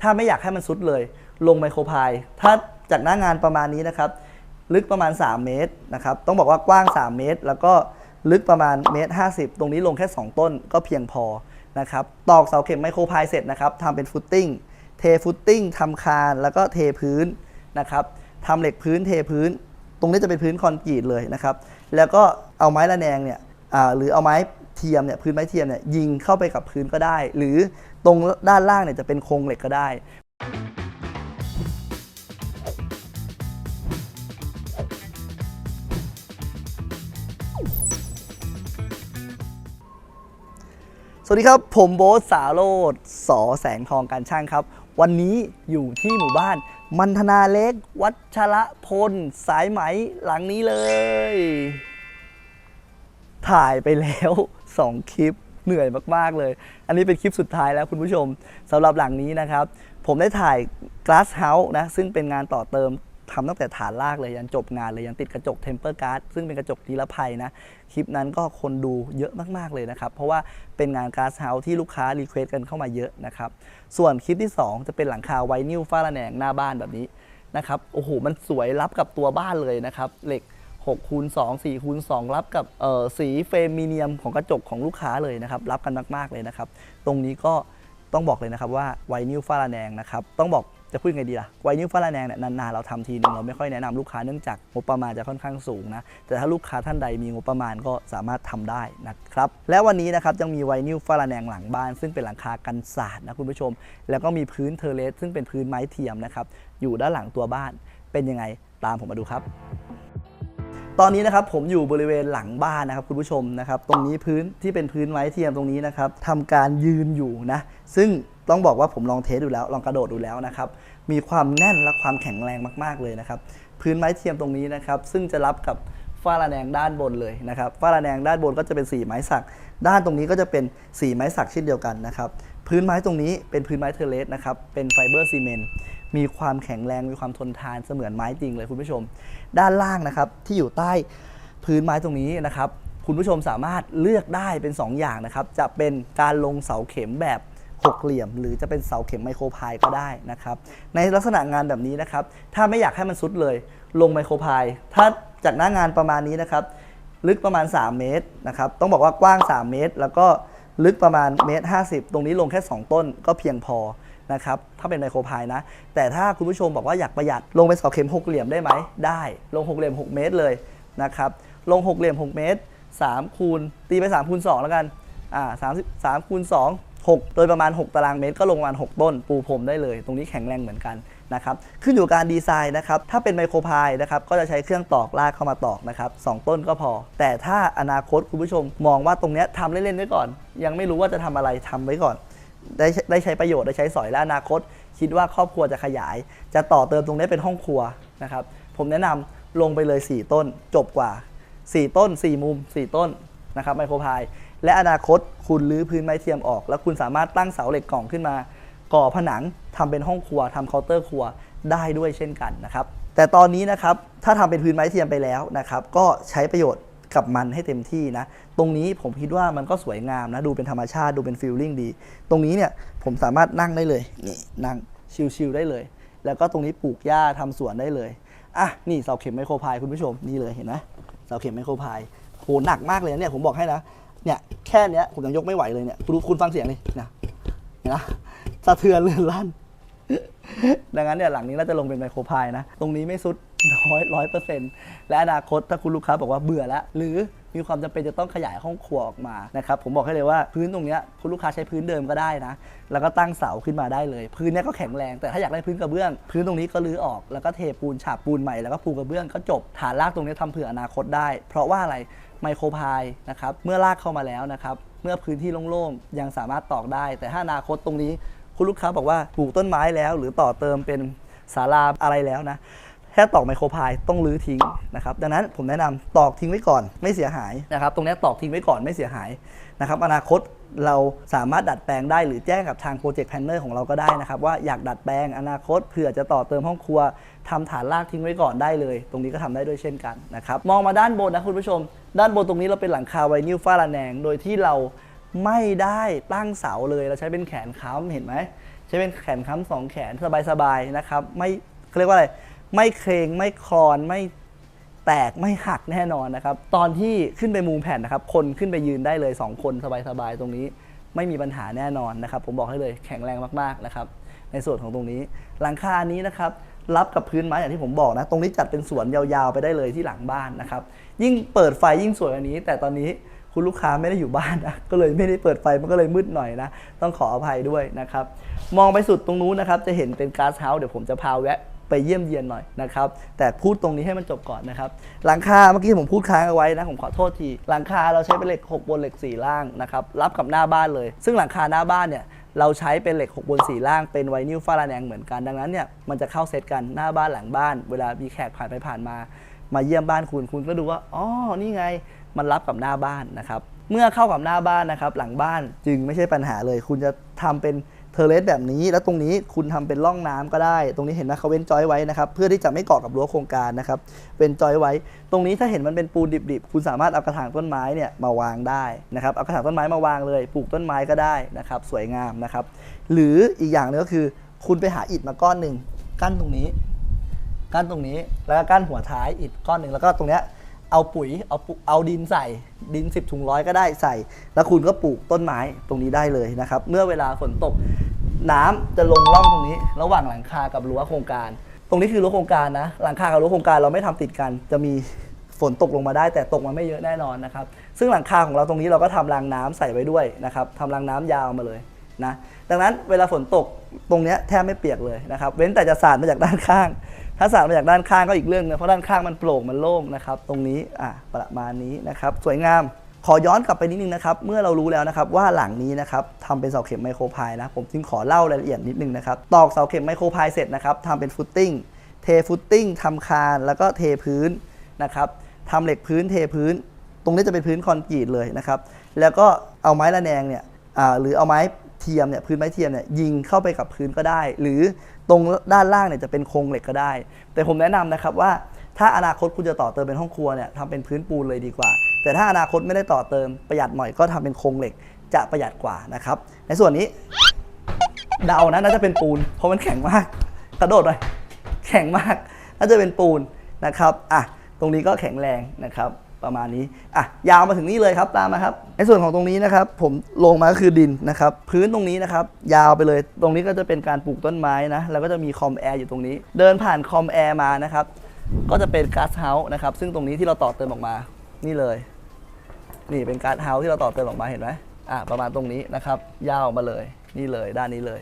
ถ้าไม่อยากให้มันซุดเลย ลงไมโครพาย ถ้าจากหน้างานประมาณนี้นะครับ ลึกประมาณ 3 เมตรนะครับ ต้องบอกว่ากว้าง 3 เมตร แล้วก็ลึกประมาณเมตร50 ตรงนี้ลงแค่ 2 ต้นก็เพียงพอนะครับ ตอกเสาเข็มไมโครพายเสร็จนะครับทำเป็นฟุตติ้ง เทฟุตติ้งทำคาน แล้วก็เทพื้นนะครับทำเหล็กพื้นเทพื้น ตรงนี้จะเป็นพื้นคอนกรีตเลยนะครับ แล้วก็เอาไม้ระแนงเนี่ยหรือเอาไม้เทียมเนี่ยพื้นไม้เทียมเนี่ยยิงเข้าไปกับพื้นก็ได้ หรือ ตรงด้านล่างเนี่ยจะเป็นโครงเหล็กก็ได้ สวัสดีครับ ผมโบ๊ทสาโรดสอแสงทองการช่างครับ วันนี้อยู่ที่หมู่บ้านมันธนาเล็ก วัชระพล สายไหมหลังนี้เลย ถ่ายไปแล้ว 2 คลิป เหนื่อยมากๆเลย อันนี้เป็นคลิปสุดท้ายแล้วคุณผู้ชมสำหรับหลังนี้นะครับ ผมได้ถ่าย Glass House นะซึ่งเป็นงานต่อเติมทำตั้งแต่ฐานลากเลย ยันจบงานเลย ยันติดกระจก Temper Guard ซึ่งเป็นกระจกนิรภัยนะ คลิปนั้นก็คนดูเยอะมาก ๆ เลยนะครับ เพราะว่าเป็นงาน Glass House ที่ลูกค้ารีเควสกันเข้ามาเยอะนะครับ ส่วนคลิปที่ 2 จะเป็นหลังคาไวนิลฝ้าระแนงหน้าบ้านแบบนี้นะครับ โอ้โห มันสวยรับกับตัวบ้านเลยนะครับ เหล็ก 6คูณ2 4คูณ2รับกับสีเฟรมมีเนียมของกระจกของลูกค้าเลยนะครับ รับกันมากๆเลยนะครับ ตรงนี้ก็ต้องบอกเลยนะครับว่าไวนิลฟ้าระแนงนะครับ ต้องบอกจะพูดยังไงดีล่ะไวนิลฟ้าระแนงเนี่ยนานๆเราทำทีนึงเราไม่ค่อยแนะนำลูกค้าเนื่องจากงบประมาณจะค่อนข้างสูงนะ แต่ถ้าลูกค้าท่านใดมีงบประมาณก็สามารถทำได้นะครับ และวันนี้นะครับยังมีไวนิลฟ้าระแนงหลังบ้าน ซึ่งเป็นหลังคากันศาสตร์นะคุณผู้ชม แล้วก็มีพื้นเทเลสซึ่งเป็นพื้นไม้เทียมนะครับอยู่ด้านหลังตัวบ้านเป็นยังไงตามผมมาดูครับ ตอนนี้นะครับผมอยู่บริเวณหลังบ้านนะครับคุณผู้ชมนะครับ ตรงนี้พื้นที่เป็นพื้นไม้เทียมตรงนี้นะครับทำการยืนอยู่นะ ซึ่งต้องบอกว่าผมลองเทสดูแล้ว ลองกระโดดดูแล้วนะครับ มีความแน่นและความแข็งแรงมากๆเลยนะครับ พื้นไม้เทียมตรงนี้นะครับ ซึ่งจะรับกับฝ้าระแนงด้านบนเลยนะครับฝ้าระแนงด้านบนก็จะเป็นสีไม้สัก ด้านตรงนี้ก็จะเป็นสีไม้สักเช่นเดียวกันนะครับ พื้นไม้ตรงนี้เป็นพื้นไม้เทเลสนะครับ เป็นไฟเบอร์ซีเมนต์ มีความแข็งแรงมีความทนทานเสมือนไม้จริงเลยคุณผู้ชม ด้านล่างนะครับที่อยู่ใต้พื้นไม้ตรงนี้นะครับคุณผู้ชมสามารถเลือกได้เป็น 2 อย่างนะครับ จะเป็นการลงเสาเข็มแบบหกเหลี่ยม หรือจะเป็นเสาเข็มไมโครพายก็ได้นะครับในลักษณะงานแบบนี้นะครับ ถ้าไม่อยากให้มันซุดเลย ลงไมโครพายถ้าจากหน้างานประมาณนี้นะครับ ลึกประมาณ 3 เมตรนะครับ ต้องบอกว่ากว้าง 3 เมตร แล้วก็ลึกประมาณเมตร50ตรงนี้ลงแค่ 2 ต้นก็เพียงพอ นะครับถ้าเป็นไมโครพายนะ แต่ถ้าคุณผู้ชมบอกว่าอยากประหยัดลงเป็นเสาเข็มหกเหลี่ยมได้ไหมได้ลงหกเหลี่ยม 6 เมตรเลยนะครับลงหกเหลี่ยม 6 เมตร3คูณตีไป3คูณ2แล้วกันอ่า30 3คูณ2 6 โดยประมาณ 6 ตารางเมตรก็ลงประมาณ 6 ต้น ปูพรมได้เลย ตรงนี้แข็งแรงเหมือนกันนะครับขึ้นอยู่การดีไซน์นะครับถ้าเป็นไมโครพายนะครับก็จะใช้เครื่องตอกลากเข้ามาตอกนะครับสองต้นก็พอ แต่ถ้าอนาคตคุณผู้ชมมองว่าตรงเนี้ยทำเล่นๆไว้ก่อน ยังไม่รู้ว่าจะทำอะไรทำไว้ก่อน ได้ได้ใช้ประโยชน์ได้ใช้สอยและอนาคต คิดว่าครอบครัวจะขยาย จะต่อเติมตรงนี้เป็นห้องครัวนะครับ ผมแนะนำลงไปเลย 4 ต้นจบกว่า 4 ต้น 4 มุม 4 ต้นนะครับไมโครพายและอนาคตคุณรื้อพื้นไม้เทียมออก แล้วคุณสามารถตั้งเสาเหล็กกล่องขึ้นมา ก่อผนังทำเป็นห้องครัวทำเคาน์เตอร์ครัวได้ด้วยเช่นกันนะครับแต่ตอนนี้นะครับถ้าทำเป็นพื้นไม้เทียมไปแล้วนะครับก็ใช้ประโยชน์ กับมันให้เต็มที่นะ ตรงนี้ผมคิดว่ามันก็สวยงามนะ ดูเป็นธรรมชาติดูเป็นฟีลลิ่งดี ตรงนี้เนี่ยผมสามารถนั่งได้เลยนี่นั่งชิลๆได้เลย แล้วก็ตรงนี้ปลูกหญ้าทำสวนได้เลยอะนี่เสาเข็มไมโครพายคุณผู้ชมนี่เลยเห็นไหมเสาเข็มไมโครพายโหหนักมากเลยเนี่ยผมบอกให้นะเนี่ยแค่เนี้ยผมยังยกไม่ไหวเลยเนี่ยคุณคุณฟังเสียงเลยนะนะสะเทือนเลื่อนลั่นดังนั้นเนี่ยหลังนี้เราจะลงเป็นไมโครพายนะ ตรงนี้ไม่สุด น้อยร้อยเปอร์เซ็นต์และอนาคตถ้าคุณลูกค้าบอกว่าเบื่อแล้ว หรือมีความจำเป็นจะต้องขยายห้องครัวออกมานะครับผมบอกให้เลยว่าพื้นตรงเนี้ยคุณลูกค้าใช้พื้นเดิมก็ได้นะ แล้วก็ตั้งเสาขึ้นมาได้เลย พื้นเนี้ยก็แข็งแรงแต่ถ้าอยากได้พื้นกระเบื้อง พื้นตรงนี้ก็รื้อออกแล้วก็เทปูนฉาบปูนใหม่แล้วก็ปูกระเบื้องก็จบฐานรากตรงนี้ทำเผื่ออนาคตได้ เพราะว่าอะไรไมโครพายนะครับเมื่อรากเข้ามาแล้วนะครับเมื่อพื้นที่โล่งๆยังสามารถตอกได้ แต่ถ้าอนาคตตรงนี้คุณลูกค้าบอกว่าปลูกต้นไม้แล้ว หรือต่อเติมเป็นศาลาอะไรแล้วนะ แค่ตอกไมโครพายต้องรื้อทิ้งนะครับดังนั้นผมแนะนำตอกทิ้งไว้ก่อนไม่เสียหายนะครับตรงนี้ตอกทิ้งไว้ก่อนไม่เสียหายนะครับอนาคตเราสามารถดัดแปลงได้หรือแจ้งกับทางโปรเจกต์แพนเนอร์ของเราก็ได้นะครับ ว่าอยากดัดแปลงอนาคตเผื่อจะต่อเติมห้องครัวทำฐานรากทิ้งไว้ก่อนได้เลย ตรงนี้ก็ทำได้ด้วยเช่นกันนะครับมองมาด้านบนนะคุณผู้ชม ด้านบนตรงนี้เราเป็นหลังคาไวนิลฝ้าระแนง โดยที่เราไม่ได้ตั้งเสาเลยเราใช้เป็นแขนค้ำเห็นไหมใช้เป็นแขนค้ำสองแขนสบายๆนะครับไม่เขาเรียกว่าอะไร ไม่เครงไม่คลอนไม่แตกไม่หักแน่นอนนะครับ ตอนที่ขึ้นไปมุงแผ่นนะครับ คนขึ้นไปยืนได้เลย 2 คนสบายๆตรงนี้ ไม่มีปัญหาแน่นอนนะครับ ผมบอกให้เลยแข็งแรงมากๆนะครับ ในส่วนของตรงนี้ หลังคานี้นะครับรับกับพื้นไม้อย่างที่ผมบอกนะ ตรงนี้จัดเป็นสวนยาวๆไปได้เลยที่หลังบ้านนะครับ ยิ่งเปิดไฟยิ่งสวยอันนี้ แต่ตอนนี้คุณลูกค้าไม่ได้อยู่บ้านนะก็เลยไม่ได้เปิดไฟมันก็เลยมืดหน่อยนะต้องขออภัยด้วยนะครับ มองไปสุดตรงนู้นนะครับ จะเห็นเป็นก๊าซเฮาส์เดี๋ยวผมจะพาแวะ ไปเยี่ยมเยียนหน่อยนะครับ แต่พูดตรงนี้ให้มันจบก่อนนะครับ หลังคาเมื่อกี้ผมพูดค้างเอาไว้นะผมขอโทษที หลังคาเราใช้เป็นเหล็ก 6 บนเหล็ก 4 ล่างนะครับ รับกับหน้าบ้านเลย ซึ่งหลังคาหน้าบ้านเนี่ยเราใช้เป็นเหล็ก 6 บน 4 ล่าง เป็นไวนิลฟ้าระแนงเหมือนกัน ดังนั้นเนี่ยมันจะเข้าเซตกันหน้าบ้านหลังบ้าน เวลามีแขกผ่านไปผ่านมา มาเยี่ยมบ้านคุณคุณก็ดูว่า อ๋อ นี่ไง มันรับกับหน้าบ้านนะครับ เมื่อเข้ากับหน้าบ้านนะครับ หลังบ้านจึงไม่ใช่ปัญหาเลย คุณจะทำเป็น เทอร์เลสแบบนี้ แล้วตรงนี้คุณทำเป็นร่องน้ำก็ได้ ตรงนี้เห็นไหมเขาเว้นจอยไว้นะครับ เพื่อที่จะไม่เกาะกับรั้วโครงการนะครับ เว้นจอยไว้ ตรงนี้ถ้าเห็นมันเป็นปูนดิบๆ คุณสามารถเอากระถางต้นไม้เนี่ยมาวางได้นะครับ เอากระถางต้นไม้มาวางเลย ปลูกต้นไม้ก็ได้นะครับ สวยงามนะครับ หรืออีกอย่างหนึงก็คือ คุณไปหาอิฐมาก้อนหนึ่งกั้นตรงนี้ กั้นตรงนี้ แล้วก็กั้นหัวท้ายอิฐก้อนหนึ่งแล้วก็ตรงเนี้ยเอาปุ๋ยเอาเอาดินใส่ดิน 10ถุงร้อยก็ได้ใส่ แล้วคุณก็ปลูกต้นไม้ตรงนี้ได้เลยนะครับ เมื่อเวลาฝนตก น้ำจะลงร่องตรงนี้ ระหว่างหลังคากับรั้วโครงการ ตรงนี้คือรั้วโครงการนะ หลังคากับรั้วโครงการเราไม่ทำติดกัน จะมีฝนตกลงมาได้ แต่ตกมาไม่เยอะแน่นอนนะครับ ซึ่งหลังคาของเราตรงนี้เราก็ทำรางน้ำใส่ไว้ด้วยนะครับทำรางน้ำยาวมาเลยนะ ดังนั้นเวลาฝนตกตรงนี้แทบไม่เปียกเลยนะครับ เว้นแต่จะสาดมาจากด้านข้าง ถ้าสาดมาจากด้านข้างก็อีกเรื่องนึงเพราะด้านข้างมันโปร่งมันโล่งนะครับ ตรงนี้อะประมาณนี้นะครับ สวยงาม ขอย้อนกลับไปนิดนึงนะครับเมื่อเรารู้แล้วนะครับว่าหลังนี้นะครับทำเป็นเสาเข็มไมโครพายนะผมจึงขอเล่ารายละเอียดนิดนึงนะครับตอกเสาเข็มไมโครพายเสร็จนะครับทำเป็นฟุตติ้งเทฟุตติ้งทำคานแล้วก็เทพื้นนะครับทำเหล็กพื้นเทพื้น ตรงนี้จะเป็นพื้นคอนกรีตเลยนะครับแล้วก็เอาไม้ระแนงเนี่ยหรือเอาไม้เทียมเนี่ยพื้นไม้เทียมเนี่ยยิงเข้าไปกับพื้นก็ได้ หรือตรงด้านล่างเนี่ยจะเป็นโครงเหล็กก็ได้ แต่ผมแนะนำนะครับว่าถ้าอนาคตคุณจะต่อเติมเป็นห้องครัวเนี่ยทำเป็นพื้นปูนเลยดีกว่า แต่ถ้าอนาคตไม่ได้ต่อเติมประหยัดหน่อยก็ทำเป็นโครงเหล็กจะประหยัดกว่านะครับ ในส่วนนี้เดานะน่าจะเป็นปูน เพราะมันแข็งมาก กระโดดเลยแข็งมาก น่าจะเป็นปูนนะครับอะตรงนี้ก็แข็งแรงนะครับ ประมาณนี้อะยาวมาถึงนี่เลยครับตามมาครับ ในส่วนของตรงนี้นะครับ ผมลงมาก็คือดินนะครับ พื้นตรงนี้นะครับ ยาวไปเลย ตรงนี้ก็จะเป็นการปลูกต้นไม้นะแล้วก็จะมีคอมแอร์อยู่ตรงนี้ เดินผ่านคอมแอร์มานะครับ ก็จะเป็นก๊าซเฮาส์นะครับ ซึ่งตรงนี้ที่เราต่อเติมออกมานี่เลย นี่เป็นการ์ดเฮาส์ที่เราต่อเติมออกมาเห็นไหมอ่าประมาณตรงนี้นะครับ ยาวออกมาเลยนี่เลยด้านนี้เลย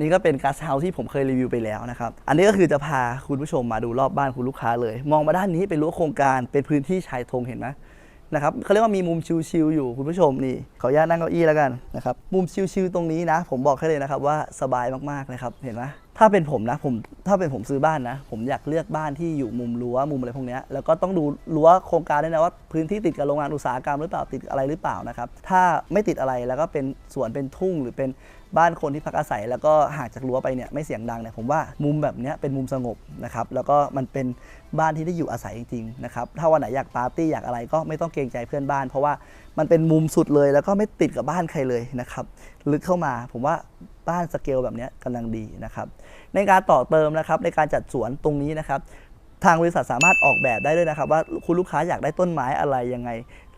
นี่ก็เป็นการ์ดเฮาส์ที่ผมเคยรีวิวไปแล้วนะครับ อันนี้ก็คือจะพาคุณผู้ชมมาดูรอบบ้านคุณลูกค้าเลย มองมาด้านนี้เป็นรั้วโครงการเป็นพื้นที่ชายธงเห็นไหมนะครับเขาเรียกว่ามีมุมชิวๆอยู่คุณผู้ชมนี่ขออนุญาตนั่งเก้าอี้แล้วกันนะครับมุมชิวๆตรงนี้นะ ผมบอกให้เลยนะครับว่าสบายมากๆนะครับเห็นไหม ถ้าเป็นผมนะผมถ้าเป็นผมซื้อบ้านนะ ผมอยากเลือกบ้านที่อยู่มุมรั้วมุมอะไรพวกเนี้ยแล้วก็ต้องดูรั้วโครงการด้วยนะว่าพื้นที่ติดกับโรงงานอุตสาหกรรมหรือเปล่าติดอะไรหรือเปล่านะครับ ถ้าไม่ติดอะไรแล้วก็เป็นสวนเป็นทุ่งหรือเป็น บ้านคนที่พักอาศัย แล้วก็ห่างจากรั้วไปเนี่ยไม่เสียงดังเนี่ยผมว่ามุมแบบนี้เป็นมุมสงบนะครับแล้วก็มันเป็นบ้านที่ได้อยู่อาศัยจริงๆนะครับถ้าวันไหนอยากปาร์ตี้อยากอะไรก็ไม่ต้องเกรงใจเพื่อนบ้าน เพราะว่ามันเป็นมุมสุดเลยแล้วก็ไม่ติดกับบ้านใครเลยนะครับลึกเข้ามาผมว่าบ้านสเกลแบบนี้กำลังดีนะครับในการต่อเติมนะครับในการจัดสวนตรงนี้นะครับ ทางบริษัทสามารถออกแบบได้ด้วยนะครับ ว่าคุณลูกค้าอยากได้ต้นไม้อะไรยังไง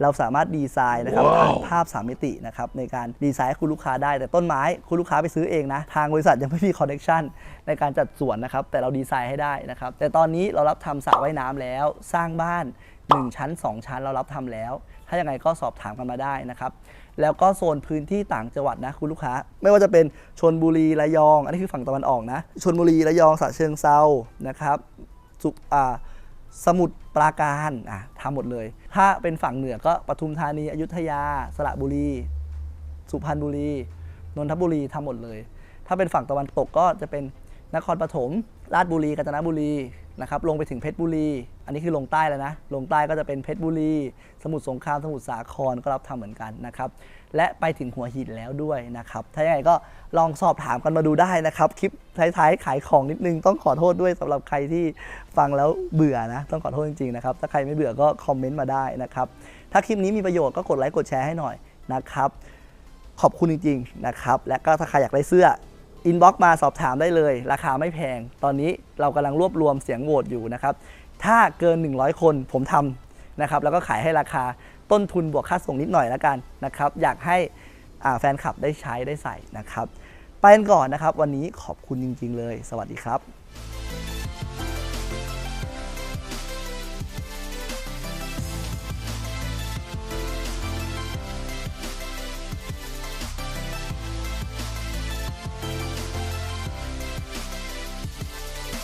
เราสามารถดีไซน์นะครับผ่านภาพสามมิตินะครับในการดีไซน์ให้คุณลูกค้าได้แต่ต้นไม้คุณลูกค้าไปซื้อเองนะ ทางบริษัทยังไม่มีคอนเน c ชันในการจัดสวนนะครับแต่เราดีไซน์ให้ได้นะครับแต่ตอนนี้เรารับทำสระว่ายน้ำแล้ว สร้างบ้าน 1 ชั้น 2 ชั้นเรารับทำแล้ว ถ้ายังไงก็สอบถามกันมาได้นะครับแล้วก็โซนพื้นที่ต่างจังหวัดนะคุณลูกค้า ไม่ว่าจะเป็นชนบุรีระยอง อันนี้คือฝั่งตะวันออกนะชนบุรีระยองสระเชิงเซานะครับ สุอ่าสมุทรปราการอะทำหมดเลย ถ้าเป็นฝั่งเหนือก็ปทุมธานีอยุธยา สระบุรี สุพรรณบุรี นนทบุรีทำหมดเลย ถ้าเป็นฝั่งตะวันตกก็จะเป็นนครปฐมราชบุรีกาญจนบุรีนะครับลงไปถึงเพชรบุรี อันนี้คือลงใต้แล้วนะ ลงใต้ก็จะเป็นเพชรบุรี สมุทรสงคราม สมุทรสาครก็รับทำเหมือนกันนะครับ และไปถึงหัวหินแล้วด้วยนะครับ ถ้าอย่างไรก็ลองสอบถามกันมาดูได้นะครับ คลิปท้ายๆขายของนิดนึงต้องขอโทษด้วยสำหรับใครที่ฟังแล้วเบื่อนะ ต้องขอโทษจริงๆนะครับ ถ้าใครไม่เบื่อก็คอมเมนต์มาได้นะครับ ถ้าคลิปนี้มีประโยชน์ก็กดไลค์กดแชร์ให้หน่อยนะครับ ขอบคุณจริงๆนะครับ และก็ถ้าใครอยากได้เสื้ออินบ็อกมาสอบถามได้เลย ราคาไม่แพง ตอนนี้เรากำลังรวบรวมเสียงโหวตอยู่นะครับ ถ้าเกิน 100 คนผมทำนะครับแล้วก็ขายให้ราคาต้นทุนบวกค่าส่งนิดหน่อยแล้วกันนะครับอยากให้แฟนคลับได้ใช้ได้ใส่นะครับ ไปกันก่อนนะครับ วันนี้ขอบคุณจริง ๆ เลย สวัสดีครับ